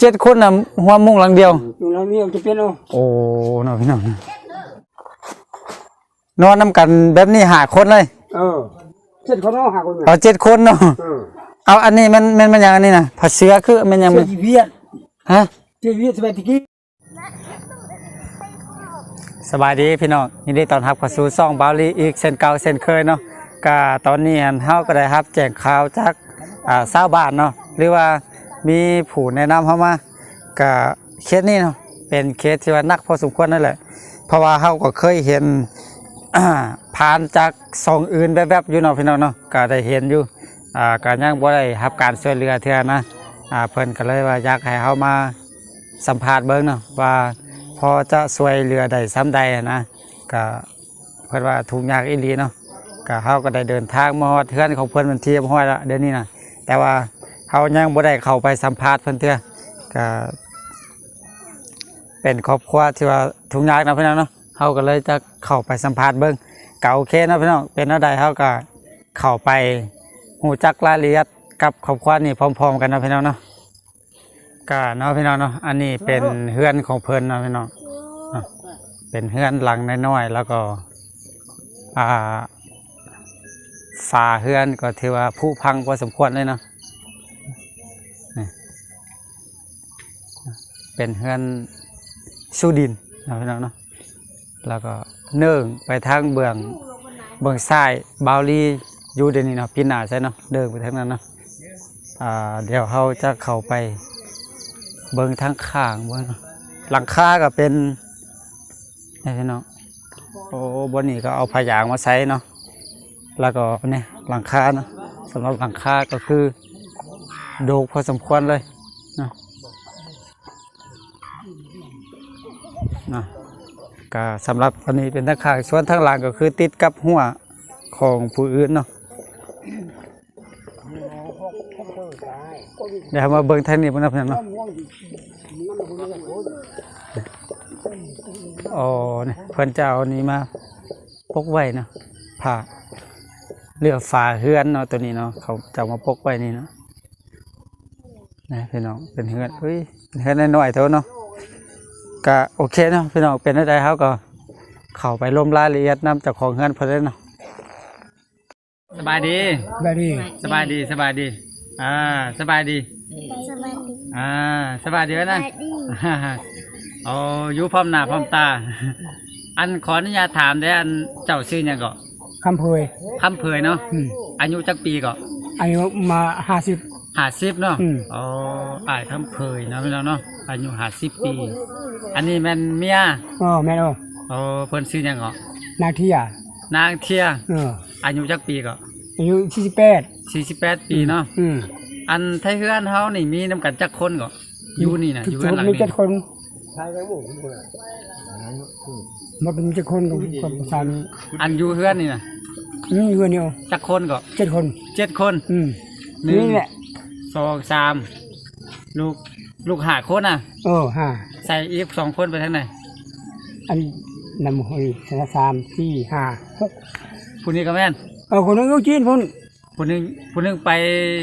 เจ็ดคนน่ะหัวมุงหลังเดียวอยู่แล้วนี่จะเป็นเอาโอ้น้องพี่น้องนอนนำกันแบบนี้หาคนเลยเออเจ็ดคนเอาหาคนเอาเจ็ดคนเนาะเออเอาอันนี้มันมันมันยังอันนี้นะผัดเสือคือมันยังเจ็มันดเวียดฮะเจ็ดเวียดสมัยตะกี้สบายดีพี่น้องยินดีต้อนรับเข้าสู่ซ่องบาลีอีกเส้นเก่าเส้นเคยเนาะก็ตอนนี้อันเฮาก็ได้รับแจ้งข่าวจากอ่าชาวบ้านเนาะหรือว่า มีผู้แนะนำเข้ามาก็เคสนี้เนาะเป็นเคสที่ว่านักพอสมควรนั่นแหละ เพราะว่าเฮาก็เคยเห็น ผ่านจากซองอื่นแบบๆอยู่เนาะพี่น้องเนาะก็ได้เห็นอยู่อ่าก็ยังบ่ได้รับการช่วยเหลือเทื่อนะอ่าเพิ่นก็เลยว่าอยากให้เฮามาสัมภาษณ์เบิ่งเนาะว่าพอจะช่วยเหลือได้ซ้ำใดนะก็เพิ่นว่าทุกยากอีหลีเนาะก็เฮาก็ได้เดินทางมาฮอดเทือนของเพิ่นมันเทียบห้อยละเดี๋ยวนี้นะแต่ว่า เฮายังบ่ได้เข้าไปสัมภาษณ์เพิ่นเทื่อก็เป็นครอบครัวที่ว่าทุกข์ยากนะพี่น้องเนาะเขาก็เลยจะเข้าไปสัมภาษณ์เบิ้งเก็โอเคนะพี่น้องเป็นอะไรเขาก็เข้าไปหูจักรายละเอียดกับครอบครัวนี่พร้อม ๆ กันนะพี่น้องเนาะก็เนาะพี่น้องเนาะอันนี้เป็นเฮือนของเพิ่นนะพี่น้องเนาะเป็นเฮือนหลังน้อยๆแล้วก็อ่าฝาเฮือนก็ถือว่าผู้พังพอสมควรเลยเนาะ เป็นเฮือนสู้ดินนะพี่น้องเนาะแล้วก็เนื่องไปทางเบื้องเบื้องซ้ายบาวลีอยู่เดี๋ยวนี้เนาะพี่หนาใช่เนาะเดินไปทางนั้นเนาะอ่าเดี๋ยวเขาจะเข้าไป เบื้องทางข้างเบื้องหลังคาก็เป็นนี่พี่น้องโอ้บนนี้ก็เอาพยางมาใส่เนาะแล้วก็เนี่ยหลังคาเนาะสำหรับหลังคาก็คือ โดกพอสมควรเลยเนาะเนะก็สำหรับอันนี้เป็นทางข้างส่วนทางหลังก็คือติดกับหัวของผู้อื่นเนาะเดี๋ยวมาเบิ่งทางนี้บ่นะเพื่อนเนาะอ๋อนี่เพิ่นจะเอาอันนี้มาปกไว้เนาะผ้าเรือฝาเฮือนเนาะตัวนี้เนาะเขาจะเอามาปกไว้นี่เนาะนะพี่น้องเป็นเฮือนเฮ้ยเป็นเฮือนน้อยๆเท่าเนาะ ก็โอเคเนาะพี่น้องเป็นได้เขาก็เข้าไปลมรายละเอียดนำจากของเงินเพิ่นเลยเนาะสบายดีแบบนี้สบายดีสบายดีอ่าสบายดีสวัสดีอ่าสบายดีวะสนะวัสดีโอ้อยู่พร้อมหน้าพร้อมตา อันขออนุญาตถามได้ออันเจ้าชื่อหยังก็คำเพยคำเผยเนาะอืมอายุจักปีก็อายุมาห้าสิบ ห้าสิบเนาะอืม อ๋ออ้ายคำเผยเนาะพี่น้องเนาะอายุห้าสิบปี อันนี้แม่นเมียอ๋อแม่นโอ้โอ้เพิ่นชื่อหยังก็นาเทียนางเทียเอออายุจักปีก็อายุสี่สิบแปดสี่สิบแปดปีเนาะอืมอันไทยเฮือนเฮานี่มีน้ำกันจักคนก็อยู่นี่นะทุอกยู่คเฮือนนหลังมีนี้เจ็ดคนหมดมีเจ็ดคนกับกับประชานี้อันอยู่เฮือนนี่นะนี่เพื่อนเดียวจักคนก็เจ็ดคน เจ็ดคน อืมหนึ่ง นี่แหละ สองสามลูกลูกหาคนอะเออห้าใส่อีกสองคนไปทางไหนอันนำหอยสามสี่ห้าหกผู้นี้ก็แม่นเออคนนึงอยู่จีนพุ่นผู้หนึงผู้หนึงไป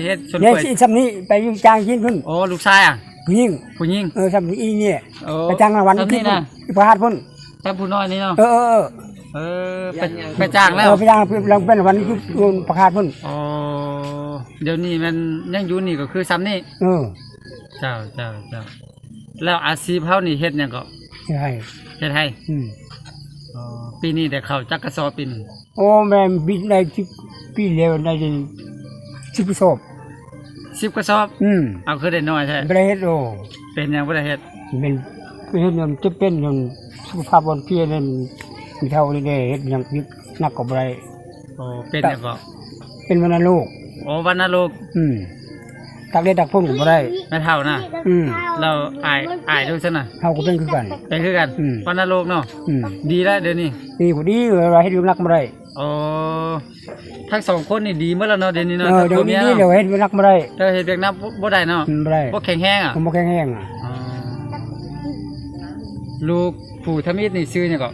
เฮ็ดชนเนี่ยเปิดสิสำนี้ไปอยู่จางจีนพุ่นโอ้ลูกชายอะผู้หญิงผู้หญิง เออสำนี้อีเนี่ยโอ้ไปจ้างรางวัลทำที่นี่พุ่นนะที่พระธาตุพุ่นแต่ผู้น้อยนี่เนาะเออเออเออเออไปไปจ้างแล้วเออไปจ้างเพื่อนเราเป็นรางวัลที่พุ่นประกาศพุ่นโอ้ เดี๋ยวนี้มันยังอยู่นี่ก็คือซ้ำนี่เออเจ้าเจ้าเจ้าแล้วอาชีพเฮานี่เฮ็ดหยังก็ใช่เฮ็ดให้อืมอ๋อปีนี้ได้เข้าจักกระสอบปีนโอ้แม่บินได้สิบปีเร็วได้จนสิบประสบสิบกระสอบ อืมเอาคือได้น้อยใช่ประเทศโอ้เป็นหยังบ่ได้เฮ็ดเป็นประเทศยังจะเป็นยังสุขภาพบนเพียนั่นมีเท่านี้ได้เฮ็ดยังยึดนักกับอะไรโอ้เป็นหยังก็เป็นวันโลก โอ้วันนรกอืมตักได้ตักพ่นกับอะไรไม่เท่านะอืมเราอายอายดูซะน่ะเท่าก็เป็นคือกัน เป็นคือกันอืม วันนรกเนาะอืมดีแล้วเดี๋ยวนี้ดีกว่าดีเราเฮ็ดนักมาได้โอ้ทั้งสองคนนี่ดีเมื่อแล้วเนาะเดี๋ยวนี้เนาะเออเดี๋ยวผันี้มีเดี๋ยวเฮ็ดนักมาได้เดี๋ยวเฮ็ดเวียกน้ำบ่ได้เนาะอืมบ่ได้บ่แข็งแรงอะ ผมบ่แข็งแรงอะอ๋อลูกผู้ทมิตรนี่ชื่อหยังก็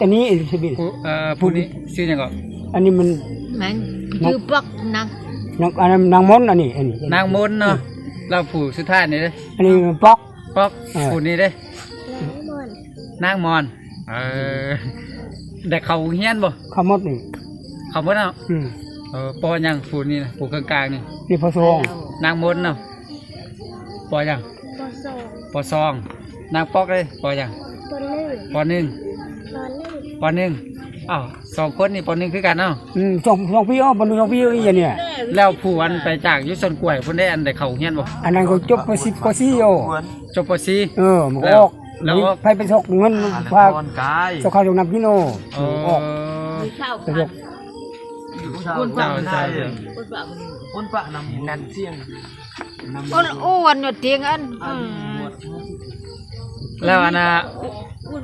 อันนี้สิบิผู้เอ่อผู้นี้ชื่อหยังก็อันนี้มัน มันคือปักนักนางอันนั้นนางมนต์อันนี้อันนี้นางมนต์เนาะเราผู้สุดท้ายนี่เด้อันนี้ป๊อกป๊อกเออ ผู้นี้เด้นางมอน เออแต่เขาเฮียนบ่ข้าวมดนี่เขาบ่เนาะอืมเออปอยังผู้นี่นะผู้กลางๆนี่นี่พอสงนางมนต์เนาะปอยังปสองปอซอง นางป๊อกเลยปอยังปหนึ่งปอหนึ่งปหนึ่งปอหนึ่ง อ้าวสองคนนี่ปอหนึ่งคือกันเนาะอืมสองสองพี่อ้อบนสองพี่อ้ออีอันเนี่ย แล้วผู้อันไปจากอยุสนกล้วยเพิ่นได้อันใดเขาเฮียนบ่อันนั้นก็จบไปสิบกว่าสี่โอจบปอซีเออมันก็แล้วออกแล้วก็ไปเป็นศกเงินพาสกข้าวจงนำพี่โนเออออกไปยกเจ้าเจ้าคนปะนำนันเสียงคนอ้วนอยู่เตียงอันอืมแล้วอันน่ะ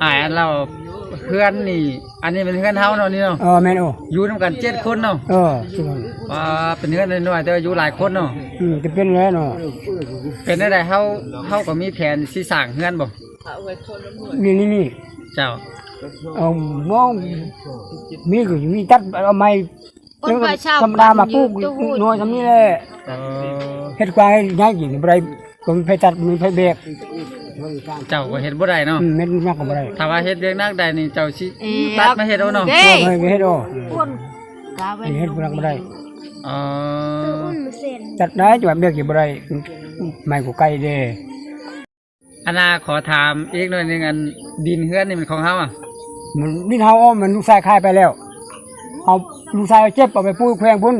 อ่ายอันเราเพื่อนนี่ อันนี้เป็นเพื่อนเฮาเนาะนี่เนาะเออแม่นโออยู่นำกันเจ็ดคนเนาะเออจริงว่าเป็นเพื่อนน้อยๆแต่ว่าอยู่หลายคนเนาะอืมจะเป็นแล้วเนาะเป็นได้ไดเฮาเฮาก็มีแผนสิสร้างเฮือนบ่นี่นี่นี่เจ้าเอามองมีก็มีตัดเอาไม้คนไปเช่าธรรมดามาปลูกอยู่ตู้น้อยทำนี้แหละเออเฮ็ดควายง่ายกินบ่ได้ก็มีไผตัดมีไผแบก เจ้าก็เฮ็ดบ่ได้เนาะอืมเม็ดมันมากก็บ่ได้ถ้าว่าเฮ็ดเวียกนักได้นี่เจ้าสิเอ้ยตัดมาเฮ็ดเอาเนาะเด้เออเฮ็ดโอ้ คนกาไว้เฮ็ดบ่ได้บ่ได้เอตัวออุ่นมือเซนตัดได้จังหวะเบียกก็บ่ได้ไม้ก็ไกลเด้อันน่ะขอถามอีกหน่อยหนึงอันดินเฮือนนี่มันของเฮาอะมันนี่เฮาอ้อมมันลูกชายคายไปแล้วเอาลูกชายเจ็บเอาไปปูแขวงพุ่น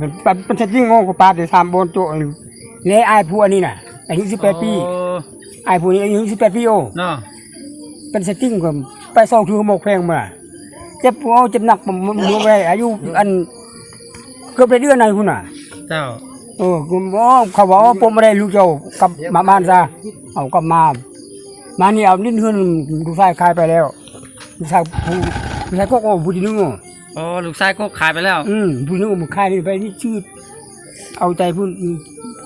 มันเป็นจริงโง่ก็ปาดได้3บนโตเลยอายผู้อันนี้น่ะอายุ18ปี โอ้ อายผู้นี้อายุ18ปีโอเนาะเป็นสติ้งก็ไปส่งคือหมกแพงมาเจ็บหัวเจ็บหนักผมผมอยู่ไปอายุอันเกือบได้เดือนไหนคุณน่ะ เจ้าเออคุณบอกเขาบอกว่าผมไม่ได้ลูกเจ้ากลับมาบ้านซะเอากลับมา มานี่เอาลิ้นเฮือนลูกชายขายไปแล้วลูกชายผู้ลูกชายก็โอ้ผู้ที่นึงอะโอ้ลูกชายก็ขายไปแล้ว อืมผู้ที่นึงมันขายนี่ไปนี่ชื่อเอาใจผู้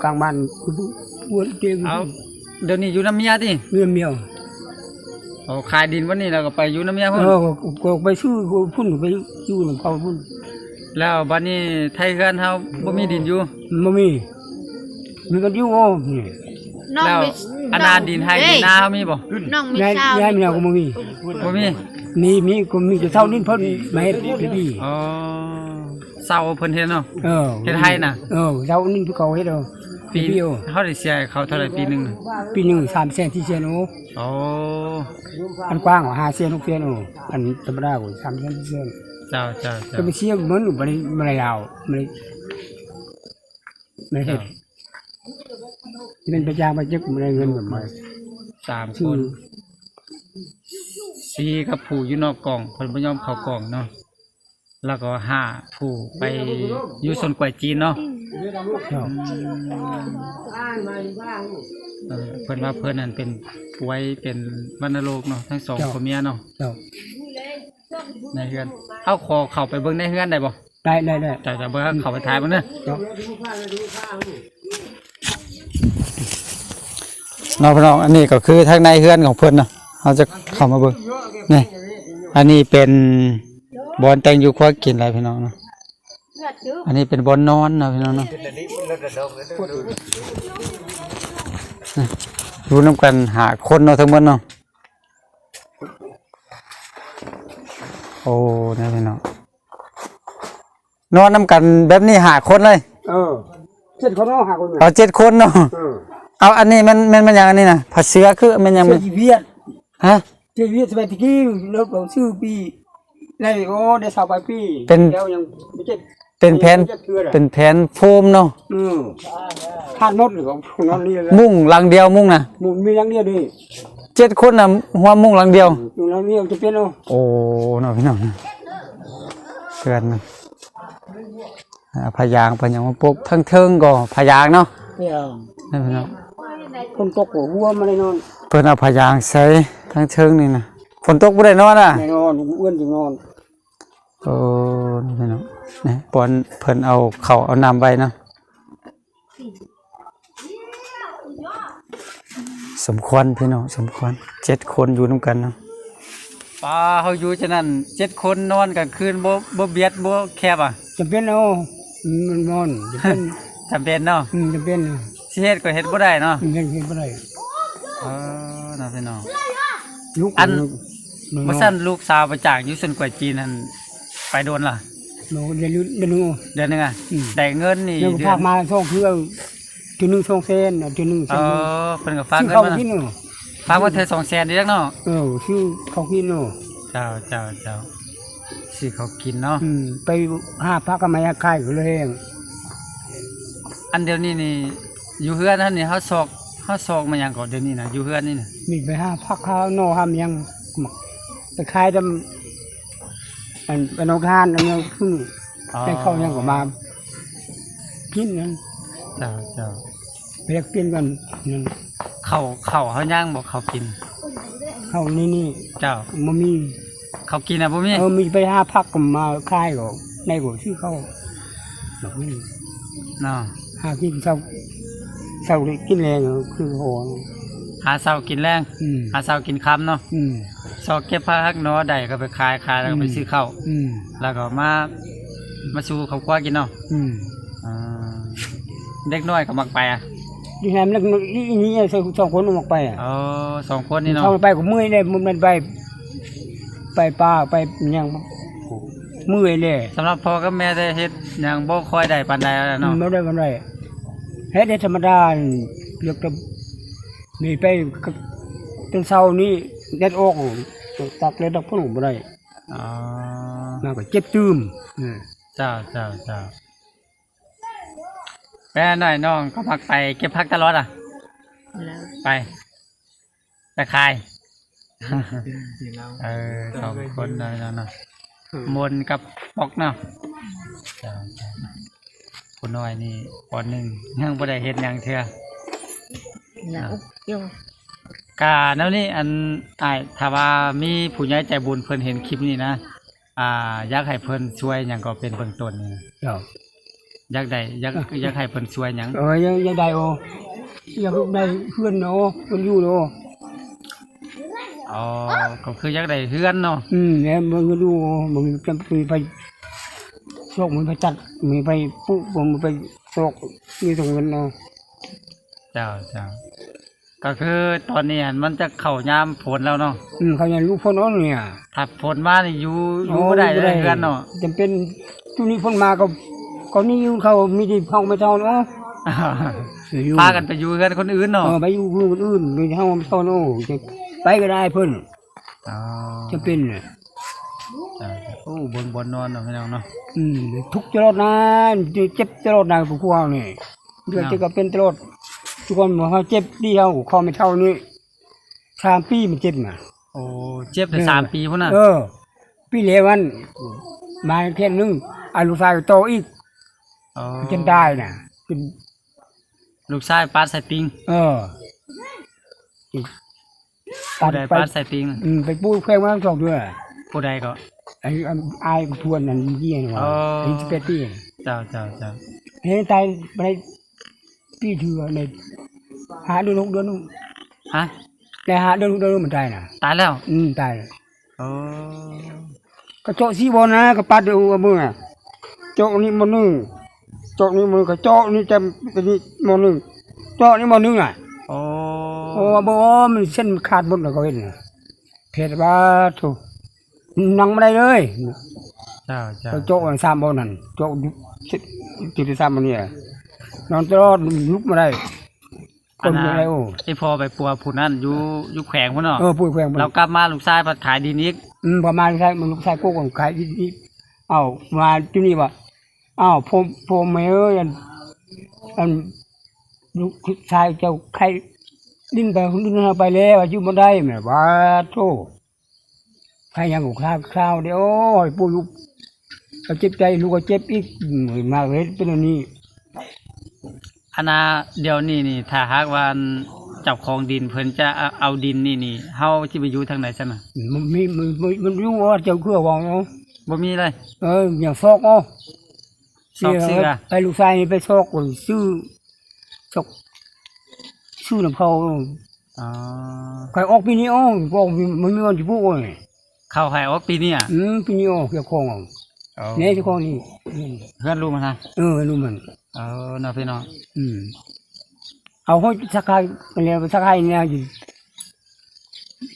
กลางบ้านผู้ผู้เตียงเอา เดี๋ยวนี้อยู่น้ำเมียติเรื่องเมียวโอ้ขายดินวันนี้แล้วก็ไปอยู่น้ำเมียเอพุ่นอก็ไปซื้อพุ่นไปอยู่กับเขาพุ่นแล้วบัดนี้ไทยเฮือนเฮาบ่มีดินอยู่มันมีมีกันอยู่โอ้นี่น้องแล้วไม่อันนาดินให้ดินนาเฮามีบ่น้องไม่ยายเช่ายายมีแล้วก็บ่มีบ่มีมีมีก็มีแต่เท่านี้เพิ่นมาเฮ็ดให้ดีอ๋อเศร้าเพิ่นเฮ็ดเนาะเออเฮ็ดให้น่ะเออเท่านี้เขาเฮ็ดเอา ปีเดียวเฮาได้เสียให้เขาเท่าไหร่ปีหนึงน่ะปีหนึง3แสน4แสนโอ้โอ้อันกว้าง5แสน6แสนโอ้อันธรรมดาก็3แสน4แสนเจ้าเจ้าเจ้าก็ไปเสียเหมือนบ่ได้บ่ได้ยาวบ่ได้ไม่เฮ็ดเป็นประจางไปจึกบ่ได้เงินแบบมาสามคชื่อนสี่กับผู้อยู่นอกกล่องเพิ่นบ่ยอมเข้ากล่องเนาะ แล้วก็ห้าผู้ไปอยู่สวนกล้วยจีนเนาะเจ้าเออเพิ่นว่าเพิ่นนั่นเป็นป่วยเป็นวัณโรคเนาะทั้งสองผัวเมียเนาะเจ้าในเฮือนเอาขอเข้าไปเบิ่งในเฮือนได้บ่ได้ได้ได้แต่จะเบิ่งเข้าไปถ่ายเบิ่งเด้อเจ้าน้องพี่น้องอันนี้ก็คือทางในเฮือนของเพิ่นเนาะเราจะเข้ามาเบิ่งนี่อันนี้เป็น บอนแต่งอยู่ครัวกินอะไรพี่น้องเนาะอันนี้เป็นบอนนอนเนาะพี่น้องเนาะนี่รู้นํกันหาคนเนาะทั้งหมดเนาะโอ้นี่พี่น้องนอนนํกันแบบนี้หาคนเลยเออเจ็ดคนเนาะหาคนเอาเจ็ดคนเนาะเออเอาอันนี้มันมันมันยังอันนี้นะผัดเสือคือมันยังเจ็มันดเวียดฮะเจ็ดเวียดสมัยตะกี้รถของชื่อปี ได้โอ้ได้สาวไปปีแล้วยังไม่เจ็ดเป็นแผ่นเทือเป็นแผ่นโฟมเนาะอืมทานหมดหรือของนอนนี่เลยมุ้งหลังเดียวมุ้งนะมุมีอย่างเดียวดิเจ็ดคนนะหัวมุ้งหลังเดียว อยู่แล้วนี่จะเป็นเอาโอ้เนาะพี่น้องเพื่อนนะอ่าพยางพยางมาปุ๊บทั้งเทิงก็พยางเนาะเนี่ยนี่พี่น้องคนตกหัววัวมาเลยนอนเพิ่นเอาพยางใส่ทั้งเทิงนี่นะฝนตกบ่ได้นอนอะ แน่นอนอ้วนจึงนอน โอ้นี่พี่น้องนี่ปอนเพิ่นเอาเข้าวเอาน้ำไว้เนาะสมควรพี่น้องสมควรเจ็ดคนอยู่นํกันเนาะป้าเฮาอยู่ฉะนั้นเจ็ดคนนอนกลางคืนบ่บ่เบียดบ่แคบอะจะเป็นเอามันนอนจะเป็นจำเป็นเนาะอืมจะเป็นสสิเฮ็ดก็เฮ็ดบ่ได้เนาะเงินเงินบ่ได้เออเนาะพี่น้องลูกอันลูกบ่ซั่นลูกสาวไปจากอยู่ซุนกวยจีนนั่น ไปโดนล่ะโนเดือนนึงเดือนนึง เดือนหนึงอะอืม ได้เงินนี่เดี๋ยวเดืฝาอกนมาส่งคือเอาจุดหนึงส่งเส้นจุดหนึงเอส่งอเพิ่นก็ฝากชื่อเงินเขามากินเนาะฝากมาเธอ200,000เด้อเนาะเออชื่อเขากินเนาะเจ้าเจ้าเจ้าสิเขากินเนาะอืมไปหาพักก็มาค่ายก็เลยอันเดียวนี้นี่อยู่เฮือนนั่นนี่เฮาซอกเฮาซอกมาหยังก่อนเดี๋ยวนี้น่ะอยู่เฮือนนี่น่ะมีไปหาพักข้าวโนหามยัง ไปขายดำ อันเป็นองทานอันนี้ขึ้นอ๋อได้เข้ายังก็มากินนั้นเจ้าเจ้าไปเรียกเปลี่ยนกันนั่นเข้าเข้าเฮาย่างบ่เข้ากิน เข้านี่นี่เจ้ามันมีเขากินอะบ่มีเออมีไปหาพักก็มาขายก็ในก็ชื่อเขาแบบนี้เนาะหากินเช้าเช้าได้กินแรงคือโหหาเช้ากินแรงอืมหาเช้ากินค่ำเนาะอืม ซอกเก็บผักเนาะได้ก็ไปขายขายแล้วก็ไปซื้อข้าวอืมแล้วก็มา มาสู่ครอบครัวกินเนาะอืมอ่าเด็กน้อยก็มักไปอะที่ไหนมันนี่นี่สองคนออกไปอะเออสองคนนี่เนาะเข้าไปก็เมื่อยเลยมันไป ไปป่าไปหยังเมื่อยเลยสำหรับพ่อกับแม่ได้เฮ็ดหยังบ่ค่อยได้ปานใดแล้วเนาะไม่ได้มันได้เฮ็ดได้ธรรมดาเลือกจะมีไปจนเช้านี้เด็ดออก ตักเลยตักพุ่งบ่ได้อ๋อมาก็เจ็บตื้มอืมเจ้าเจ้าเจ้าแม่หน่อยน้องก็มักไปเก็บผักตลอดอะแล้วไปไปขายเสียงเราเออสองคนเลยเนาะเนาะมนกับปอกเนาะเจ้าเจ้าคนน้อยนี่ปอนหนึ่งยังบ่ได้เฮ็ดหยังเทื่อแล้วยัง กาแนวนี้อันอ้ายถ้าว่ามีผู้ใหญ่ใจบุญเพิ่นเห็นคลิปนี้นะอ่าอยากให้เพิ่นช่วยหยังก็เป็นเบื้องต้นนี่นะเจ้า อยากได้อยากอยากให้เพิ่นช่วยหยังเออยังยังได้โอยังได้เพื่อนโอเพื่อนอยู่โออ๋อก็คืออยากได้เฮือนเนาะอืมเนี่ยมันก็ดูมันจะมีไปโชคมันไปจัดมีไปปุ๊บมันไปโชคมีตรงเงินเนาะเจ้าเจ้า ก็คือตอนนี้อันมันจะเข้ายามฝนแล้วเนาะอืมเขายังรู้พ้นอ้อนเนี่ยถ้าฝนมานี่อยู่อยู่บ่ได้เลยเฮือนเนาะจำเป็นทุนี้พ้นมาก็ก็นี่อยู่เขามีที่ห้องไม่เท่าเนาะอยู่พากันไปอยู่เฮือนคนอื่นเนาะเออไปอยู่คนอื่นไปห้องไม่เท่าเนาะจะไปก็ได้เพิ่นอ๋อจำเป็นน่ะเจ้าเจ้าโอ้บนบนนอนเนาะพี่น้องเนาะอืมทุกข์ตลอดนะเจ็บตลอดนะพวกเรานี่เดือดจะก็เป็นตลอด ทุกคนบอกเขาเจ็บเดียวคอไม่เท่านี้สามปีมันเจ็บมาโอ้เจ็บไปสามปีพุ่นน่ะเออปีเลวันมาแค่นึงอาลูกชายก็โตอีกอ๋อจนได้น่ะจนลูกชายปาดใส่ปิงเออตัผู้ดใดไปปาดใส่ปิงอืมไปปูแควงมาสองเดือนผู้ใดก็ไอ้ไอ้ไอ้ทวนนั่นเยี่ยนว่าอ๋อไอ้สเปตตี้เจ้าเจ้าเจ้าเฮ้ยตายไป ปีเถื่อในหาเดือนหกเดือนนู่นฮะในหาเดือนหกเดือนนู่นมันตายน่ะตายแล้ว อืมตายเลยโอ้ก็โจาะสีบอลนะก็ปัดดูเอามืออะโจาะนี่มันหนึ่งโจาะนี่มือก็โจาะนี่จะอันนี้มันหนึ่งโจาะนี่มันหนึ่งอะโอ้โอ้บ่มันเส้นขาดหมดแล้วก็เห็นน่ะเพชรว่าถูกนั่งไม่ได้เลยเจ้าเจ้าก็โจาะสามบอลนั่นโจาะจุดที่สามมันเนี่ย นอนตลอดลุกไม่ได้คนไม่ได้โอ้ไอพอไปปัวผู้นั้นอยู่อยู่แขวงพุ่นเนาะเออปุ้ยแขวงเรากลับมาลูกชายพัดขายดินอีกอืมประมาณใช่มันลูกชายโก้ของขายที่เอ้ามาที่นี่ว่าอ้าวผมผมไม่เอ้ยอันอันลูกชายเจ้าใครดิ้นไปคนดิ้นไปแล้วอยู่บ่ได้แม่ว่าโธ่ใครยังกูคราวคราวเดียวโอ้ยปู่ลูกก็เจ็บใจลูกก็เจ็บอีกอืมมาเลยเป็นอันนี้ อันนาเดี๋ยวนี้นี่ ถ้าหากว่าอันเจ้าของดินเพิ่นจะเอาเอาดินนี่นี่เฮาสิไปอยู่ทางไหนซั่นน่ะมันมีมันมันมันรู้ว่าเจ้าเครือว่าเนาะบ่มีเลย เอออย่างซอกเนาะซอกเสื้อไปลูกชายนี่ไปซอกก่อนซื้อซอกซื้อน้ำเขาอ๋อใครออกปีนี้อ๋อบอกมันมีวันที่พูดเลยเข้าให้ออกปีนี้อะอืมปีนี้อ๋อเจ้าของอะเนี่ยเจ้าของนี่อืมเพื่อนรู้มาทางเออรู้มัน เออเนาะพี่น้องอืมเอาห้อยสักไข่ไปแล้วสักไข่เนี่ยอยู่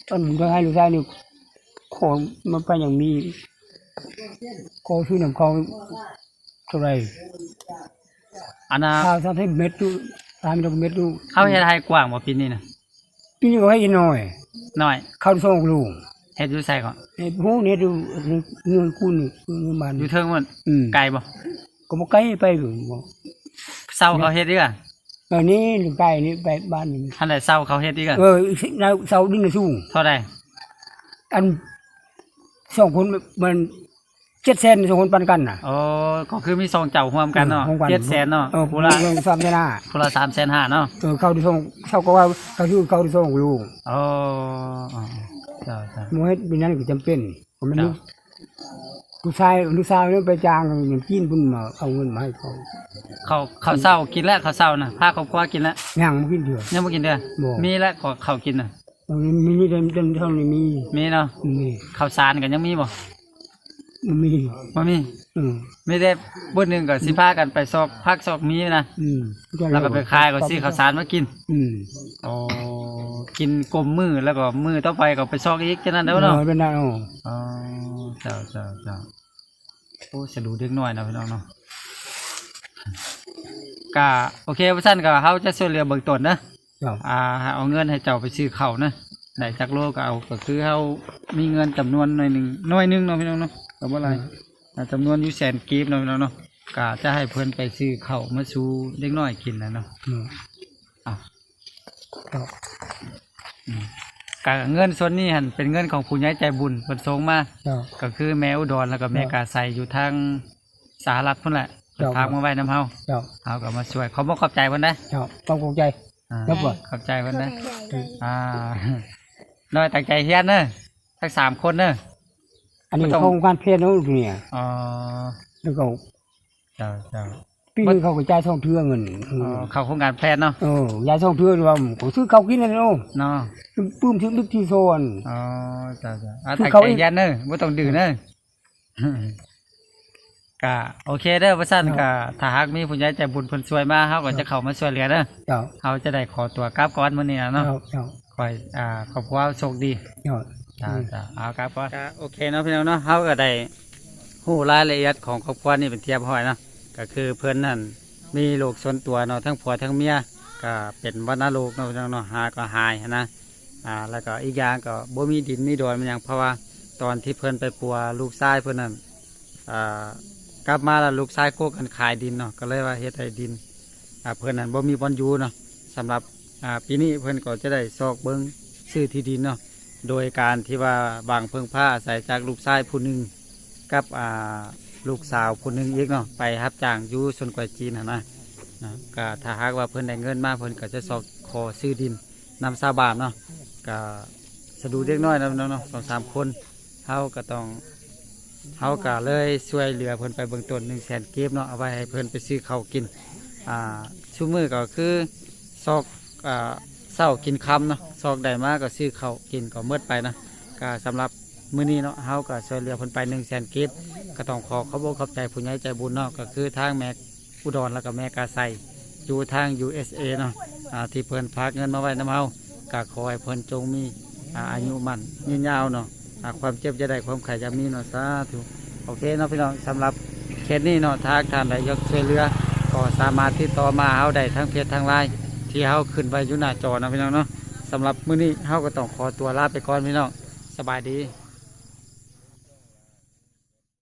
ต้นก็ให้ลูกชายนี่โคนมันไปอย่างมีโคชื่อหนังเขาเท่าไหรอันน่ะข้าวสักให้เม็ดดูสามดอกเม็ดดูเขาเฮ็ดให้กว้างบ่ปีนี้น่ะปีนี้ก็ให้น้อยน้อยเข้าส่งลูกเฮ็ดอยู่ไสก่อนไอ้พวกนี้ดูเงินกู้นี่เงินบ้านอยู่เทิงมันอืมไกลบ่ ก็บ่ไกลไปหรือเซาเขาเฮ็ดอีกอะเออนี่ลูกไก่นี่ไปบ้านนี่ทันได้เซาเขาเฮ็ดอีกอะเออเราเสาดินสูงเท่าใดอันสองคนมันเจ็ดเซนสองคนปันกันน่ะโอ้ก็คือมีสองเจ้าร่วมกันเนาะของกั700,000เนาะเออผู้ละเรื่องสามเซนห้าผู้ละ3,500เนาะเออเขาที่ส่งเขาก็ว่าเขาชื่อเขาที่ส่งลูกโอ้อ๋อเจ้าเจ้ามวยเป็นนั้นก็จำเป็นผมมันครั บลูกลูกชายลูกชายเนี่ยไปจ้างเงินกินพุ่นมาเอาเงินมาให้เขาเขาเขาเศร้ากินแล้วเขาเศร้าน่ะพาครอบครัวกินแล้วย่างมากินเถื่อยังบ่กินเด้อบ่ มีแล้วขอเขากินน่ะมันมีนี่เดินเดินเท่านี้มีมีเนาะมีข้าวสารกันยังมีบ่มันมีบ่มี อืมไม่ได้บุญหนึงก็สิพากันไปซอกพักซอกมีนะอืมแล้วก็ไปขายก็ซื้อข้าวสารมากินอืมโอ้กินกลมมือแล้วก็มือต่อไปก็ไปซอกอีกจังนั้นเด้อเนาะออเป็นได้อ๋ออ๋อเจ้าเจ้าเจ้าโอ้สะดูเด็กน้อยนะพี่น้องเนาะก็โอเคว่าซั่นก็เฮาจะช่วยเหลือเบื้องต้นนะเจ้าอ่าเอาเงินให้เจ้าไปซื้อข้าวนะได้จักโลก็เอาก็คือเฮามีเงินจำนวนหน่อยหนึงหน่อยหนึงเนาะพี่น้องเนาะก็บ่หลายอ่า จำนวนอยู่แสนกีบเนาะพี่น้องเนาะก็จะให้เพิ่นไปซื้อข้าวมาสู่เด็กน้อยกินนะเนาะอืมอะเจ้าก็เงินส่วนนี้หั่นเป็นเงินของผู้ใหญ่ใจบุญเพิ่นส่งมาเจ้าก็คือแม่อุดรแล้วก็แม่กาไซอยู่ทางสหรัฐพุ่นแหละครับพากมาไว้น้ำเฮาเจ้าเอาก็มาช่วยเขาบอกขอบใจเพิ่นได้เจ้าต้องเข้าใจอ่าครับผมขอบใจเพิ่นได้อ่าน้อยตั้งใจเฮียนเนอะทั้งสามคนเนอะ อันนี้ไม่ต้องโครงการเพศน้องลูกเนี่ยอ๋อแล้วก็เจ้าเจ้าปีนึงเขาก็จ่ายท่องเทื่อเงินเออ๋ออเข้าโครงการแพทย์เนาะเออยายท่องเทื่อว่าผมซื้อเขาวกินนั่นเนาะเนาะปื้มถึงลึกที่โซนอ๋อเจ้าเจ้าอ่าคือตั้งเขาใจเองเฮียนเนอะบ่ต้องดื้อเนอะก็โอเคเด้อว่าซั่นก็ถ้าหากมีผู้ใหญ่ใจบุญเพิ่นช่วยมาเฮาก็จะเข้ามาช่วยเหลือเด้อเจ้าเขาจะได้ขอตัวกลับก่อนมื้อนี้นะเนาะเจ้าเจ้าคอยอ่าขอบคุณโชคดีเจ้าจ้าจ้าเอากลับก่อนโอเคเนาะพี่น้องเนาะเขาก็ได้ฮู้รายละเอียดของครอบครัวนี่เป็นเทียบห้อยเนาะก็คือเพิ่นนั่นมีโรคส่วนตัวเนาะทั้งผัวทั้งเมียก็เป็นวัณโรคเนาะพี่น้องเนาะหาก็หายนะอ่าแล้วก็อีกอย่างก็บ่มีดินมีดอนมันหยังเพราะว่าตอนที่เพิ่นไปปัวลูกชายเพิ่นนั่นอ่ากลับมาแล้วลูกชายโกกันขายดินเนาะก็เลยว่าเฮ็ดให้ดินอ่าเพิ่นนั่นบ่มีบอนอยู่เนาะสำหรับอ่าปีนี้เพิ่นก็จะได้ซอกเบิ่งซื้อที่ดินเนาะ โดยการที่ว่าบางเพิ่งผ้าอาศัยจากลูกชายผู้หนึ่งกับอ่าลูกสาวผู้หนึ่งอีกเนาะไปรับจ้างอยู่ชนกวยจีนนะนะนะก็ถ้าหากว่าเพิ่นได้เงินมาเพิ่นก็จะสอกขอซื้อดินนำซาบานเนาะก็สะดูเล็กน้อยนะเนาะเนาะสองสามคนเฮาก็ต้องเฮาก็เลยช่วยเหลือเพิ่นไปเบื้องต้นหนึ่งแสนเก็บเนาะเอาไว้ให้เพิ่นไปซื้อข้าวกินอ่าชั่วมือก็คือซอกอ่า ศร้ากินคำเนาะซอกใดมากก็ซื้อเขากินก็เมื่อไปนะก็สำหรับมื้อนี้เนาะเฮาก็ช่วยเหลือเพิ่นไป1 0 0 0 0แสนกิฟก็ต้องขอขอบคุณขอบใจผู้ใหญ่ใจบุญเนาะก็คือทางแม่อุดรแล้วก็แม่กาไซอยู่ทาง USA เนาะอ่าที่เพิ่นฝากเงินมาไว้นำเฮาก็ขอให้เพิ่นจงมีอ่าอายุมั่นยืนยาวเนาะอ่าความเจ็บจะได้ความไข่จะมีเนาะสาธุโอเคเนาะพี่น้องสำหรับเคสนี้เนาะทางท่านใดยกช่วยเหลือก็สามารถติดต่อมาเฮาได้ทั้งเพจทางไลน์ ที่เฮาขึ้นไปอยู่หน้าจอนะพี่น้องเนาะสำหรับมื้อนี้เฮาก็ต้องขอตัวลาไปก่อนพี่น้องสบายดี